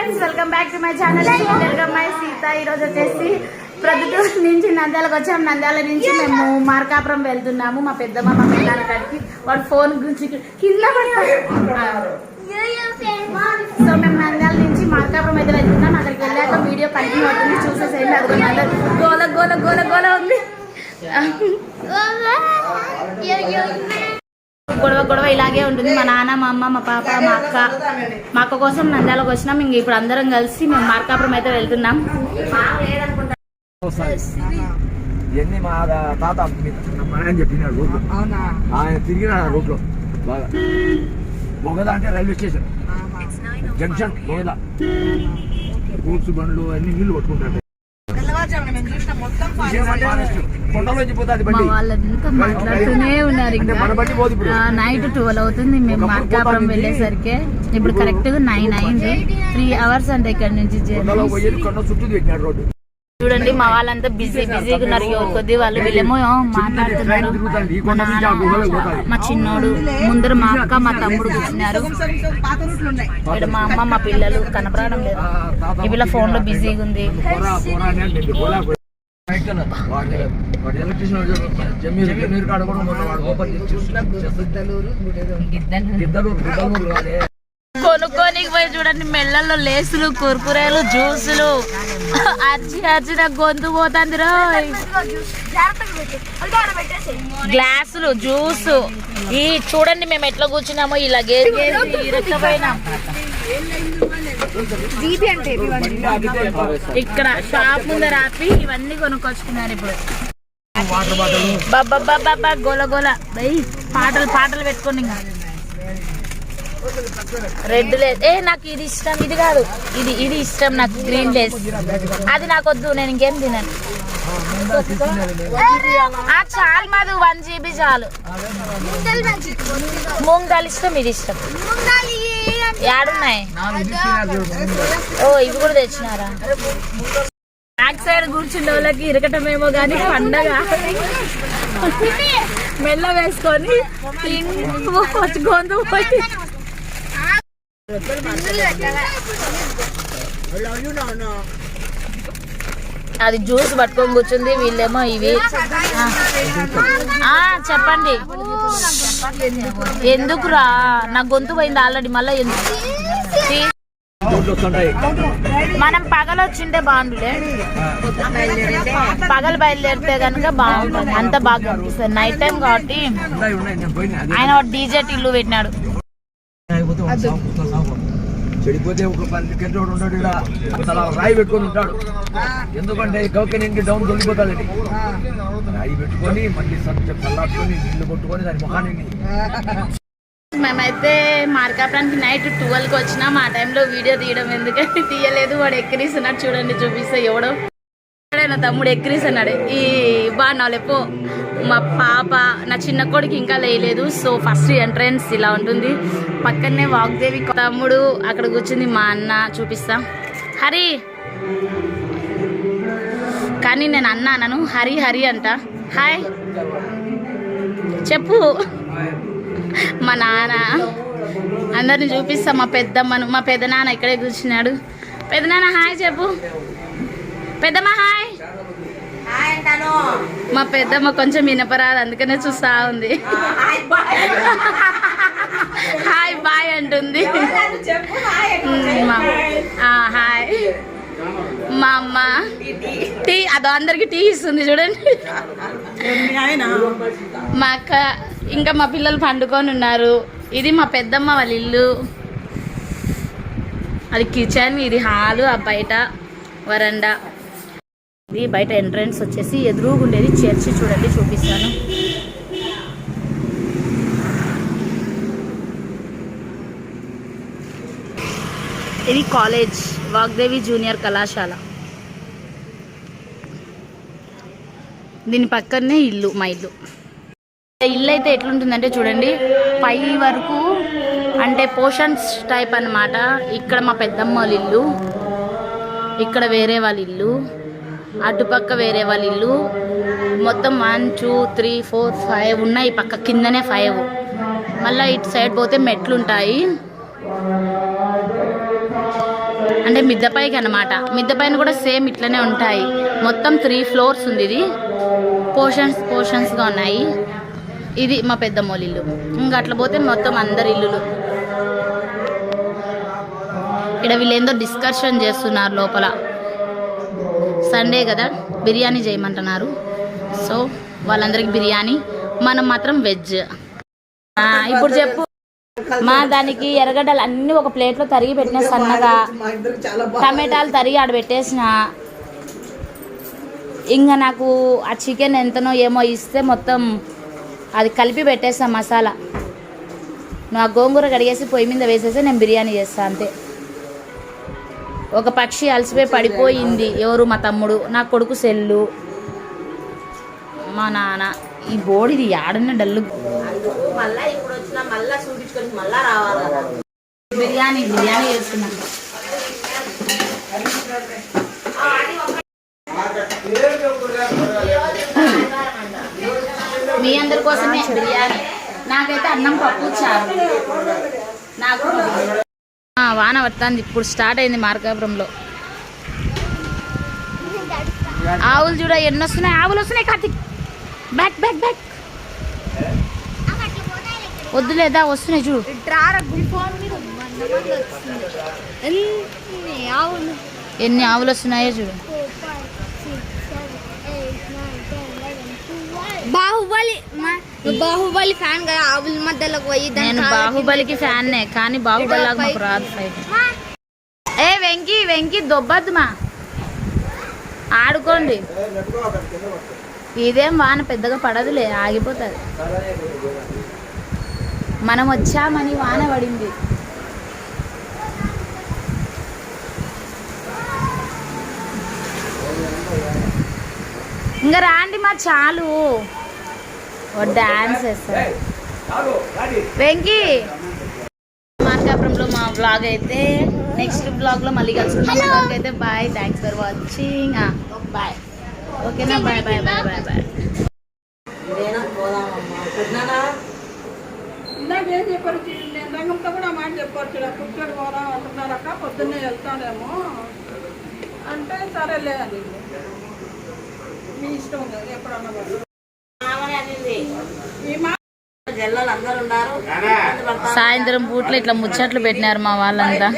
Friends welcome back to my channel welcome my Sita ఈరోజు వచ్చేసి ప్రొద్దుటూరు నుంచి నంద్యాలకు వచ్చాము నంద్యాల నుంచి మేము మార్కాపురం వెళ్తున్నాము మా పెద్దమ్మ మా పిల్లల కాడికి వాడు ఫోన్ గురించి కింద సో మేము నంద్యాల నుంచి మార్కాపురం అయితే వెళ్తున్నాం అక్కడికి వెళ్ళాక వీడియో కంటిన్యూ అవుతుంది చూసేసేయండి అది గోల గోల గోల గోల ఉంది గొడవ గొడవ ఇలాగే ఉంటుంది. మా నాన్న మా అమ్మ మా పాప మా అక్క మా అక్క కోసం నంద్యాలకు వచ్చినాం. ఇంక ఇప్పుడు అందరం కలిసి మేము మార్కాపురం అయితే వెళ్తున్నాం. ఇవన్నీ మా తాత ఆయన చెప్పినాడు రూట్ ఆయన తిరిగినాడు ఆ రూట్లో. బాగా. మొగద అంటే రైల్వే స్టేషన్. జంక్షన్ మొగద గూడ్స్ బండ్లు అన్ని నీళ్ళు కొట్టుకుంటారు వాళ్ళంతా మాట్లాడుతూనే ఉన్నారు ఇప్పుడు. నైట్ ట్వెల్వ్ అవుతుంది. మేము మార్కాపురం వెళ్ళేసరికి. ఇప్పుడు కరెక్ట్గా నైన్ అయింది. త్రీ అవర్స్ అంటే ఇక్కడ నుంచి చూడండి మా వాళ్ళంతా బిజీ బిజీగా ఉన్నారు ఎవరి కొద్ది వాళ్ళు వీళ్ళేమో మాట్లాడుతున్నారు మా చిన్నోడు ముందర మా అక్క మా తమ్ముడు కూర్చున్నారు ఇక్కడ మా అమ్మ మా పిల్లలు కనపడడం లేదు ఈ ఫోన్లో బిజీగా ఉంది గిద్దలూరు గిద్దలూరు కాదే పోయి చూడండి మెల్లల్లో లేసులు కుర్కురేలు జ్యూసులు. అర్చి అర్చి నాకు గొంతు పోతుంది రోయ్. గ్లాసులు జ్యూస్. ఈ చూడండి మేము ఎట్లా కూర్చున్నామో ఇలా లగేజ్ ఇక్కడ షాప్ ముందర ఆపి ఇవన్నీ కొనుక్కొచ్చుకున్నారు ఇప్పుడు. వాటర్ బాబా గోల. గోల పాటలు పాటలు పెట్టుకోండి ఇంకా. రెడ్ లేదు. ఏ నాకు ఇది ఇష్టం. ఇది కాదు. ఇది ఇది ఇష్టం నాకు. గ్రీన్ లేస్ అది నాకు వద్దు. నేను ఇంకేం తినను. ఆ, చాలు మాది వన్ జీబీ చాలు. మూంగ్ ఇష్టం ఇది ఇష్టం. ఏడున్నాయి ఓ ఇవి కూడా తెచ్చినారా? బ్యాక్ సైడ్ కూర్చున్న వాళ్ళకి ఇరకటమేమో కానీ పండగ. మెల్ల వేసుకొని తింటూ గొంతు పోయి అది జ్యూస్ పట్టుకొని కూర్చుంది వీళ్ళేమో ఇవి. ఆ. చెప్పండి. ఎందుకురా? నా గొంతు పోయింది ఆల్రెడీ మళ్ళీ ఎందుకు? మనం పగలు వచ్చింటే బాగుండులే. పగలు బయలుదేరితే కనుక బాగుంటుంది. అంత బాగా కనిపిస్తుంది నైట్ టైం కాబట్టి ఆయన డీజే ఇల్లు పెట్టినాడు. చెడిపోతే ఒక పది గంటలు ఉంటాడు ఇక్కడ. అసలు రాయి పెట్టుకొని ఉంటాడు. ఎందుకంటే కౌకెనింటి డౌన్ తొలిపోతాడండి రాయి పెట్టుకొని మళ్ళీ సత్య చల్లార్చుకొని నీళ్ళు కొట్టుకొని దాని ముఖాన్ని మేమైతే మార్కాపురానికి నైట్ ట్వెల్వ్కి వచ్చినాం ఆ టైంలో వీడియో తీయడం ఎందుకంటే తీయలేదు. వాడు ఎక్కిరిస్తున్నాడు చూడండి చూపిస్తే ఎవడో. వాడే నా తమ్ముడు ఎక్కిరిస్తున్నాడు. ఈ బాణాలెపో మా పాప నా చిన్న కొడుకు ఇంకా లేయలేదు. సో ఫస్ట్ ఎంట్రన్స్ ఇలా ఉంటుంది. పక్కనే వాగ్దేవి తమ్ముడు అక్కడ కూర్చుంది మా అన్న చూపిస్తా. హరి! కానీ నేను అన్న హరి హరి అంట. హాయ్. చెప్పు. మా నాన్న. అందరిని చూపిస్తా మా పెద్దమ్మను మా పెద్ద నాన్న ఇక్కడే కూర్చున్నాడు. పెద్ద నాన్న హాయ్ చెప్పు. పెద్దమ్మ హాయ్. మా పెద్దమ్మ కొంచెం వినపరాదు అందుకనే చూస్తా ఉంది. Hi bye. అంటుంది. హాయ్ మా అమ్మ. టీ అదో అందరికి టీ ఇస్తుంది చూడండి. మా అక్క ఇంకా మా పిల్లలు పండుకొని ఉన్నారు. ఇది మా పెద్దమ్మ వాళ్ళ ఇల్లు. అది కిచెన్ ఇది హాలు ఆ బయట వరండా. ఇది బయట ఎంట్రన్స్ వచ్చేసి ఎదురుగుండేది చర్చి చూడండి చూపిస్తాను. ఇది కాలేజ్ వాగ్దేవి జూనియర్ కళాశాల. దీని పక్కనే ఇల్లు మా ఇల్లు. ఇల్లు అయితే ఎట్లుంటుందంటే చూడండి పై వరకు అంటే పోషన్స్ టైప్ అన్నమాట. ఇక్కడ మా పెద్దమ్మ వాళ్ళ ఇల్లు ఇక్కడ వేరే వాళ్ళ ఇల్లు. అటుపక్క వేరే వాళ్ళ ఇల్లు. మొత్తం one two three four five ఉన్నాయి పక్క కిందనే ఫైవ్. మళ్ళీ ఇటు సైడ్ పోతే మెట్లు ఉంటాయి అంటే మిద్దపైకి అనమాట మిద్దపైన కూడా సేమ్ ఇట్లనే ఉంటాయి. మొత్తం త్రీ ఫ్లోర్స్ ఉంది ఇది. పోర్షన్స్ పోర్షన్స్గా ఉన్నాయి. ఇది మా పెద్దమ్మోళ్ళ ఇల్లు. ఇంకా అట్లా పోతే మొత్తం అందరి ఇల్లులు. ఇక్కడ వీళ్ళేందో డిస్కషన్ చేస్తున్నారు లోపల. సండే కదా బిర్యానీ చేయమంటున్నారు. సో వాళ్ళందరికి బిర్యానీ మనం మాత్రం వెజ్. ఇప్పుడు చెప్పు. మా దానికి ఎర్రగడ్డలు అన్ని ఒక ప్లేట్లో తరిగి పెట్టిన సన్నగా టమాటాలు తరిగి ఆడ పెట్టేసిన. ఇంకా నాకు ఆ చికెన్ ఎంతనో ఏమో ఇస్తే మొత్తం అది కలిపి పెట్టేస్తాను మసాలా. నువ్వు ఆ గోంగూర కడిగేసి పొయ్యి మీద వేసేసి నేను బిర్యానీ చేస్తాను అంతే. ఒక పక్షి అలసిపోయి పడిపోయింది. ఎవరు మా తమ్ముడు? నా కొడుకు సెల్లు. మా నాన్న. ఈ బోడిది ఆడన్న డల్లు. మళ్ళా ఇప్పుడు వచ్చిన మళ్ళా చూపించుకొని మళ్ళా రావాలి? బిర్యానీ బిర్యానీ మీ అందరి కోసమే బిర్యానీ. నాకైతే అన్నం పప్పు చారు నాకు వాన వస్తుంది ఇప్పుడు స్టార్ట్ అయింది మార్కాపురంలో. ఆవులు చూడ ఎన్ని వస్తున్నాయి? ఆవులు వస్తున్నాయి కార్తిక్. బ్యాక్ బ్యాక్ బ్యాక్ వద్దులేదా వస్తున్నాయి చూడు. ఎన్ని ఆవులు వస్తున్నాయో చూడు. బాహుబలి మా- బాహుబలి ఫ్యాన్ కదా ఆవుల మధ్యలోకి పోయి నేను బాహుబలికి ఫ్యాన్నే కానీ బాహుబలి లాగా మాకు రాదు ఫైట్ ఏ వెంకీ వెంకీ దొబ్బద్దు మా. ఆడుకోండి. ఇదేం వాన పెద్దగా పడదులే ఆగిపోతుంది. మనం వచ్చామని వాన పడింది. ఇంకా రాండి మా చాలు. డాన్స్ వేస్తారు వెంకీ! మార్కాపురంలో మా బ్లాగ్ అయితే నెక్స్ట్ బ్లాగ్లో మళ్ళీ కలుసుకుందాం. బ్లాగ్ అయితే bye thanks for watching bye ఓకేనా bye bye bye bye bye ఏం చెప్పారు? నేను రంగంతో కూడా మాట చెప్పారు కూర్చొని పోదాం పొద్దున్నే వెళ్తాడేమో. అంటే సరేలే అని. మీ ఇష్టం ఎప్పుడన్నా కూడా. ఈ మాట జల్లలు అందరు ఉన్నారు సాయంత్రం పూట్లో ఇట్లా ముచ్చట్లు పెట్టినారు మా వాళ్ళంతా.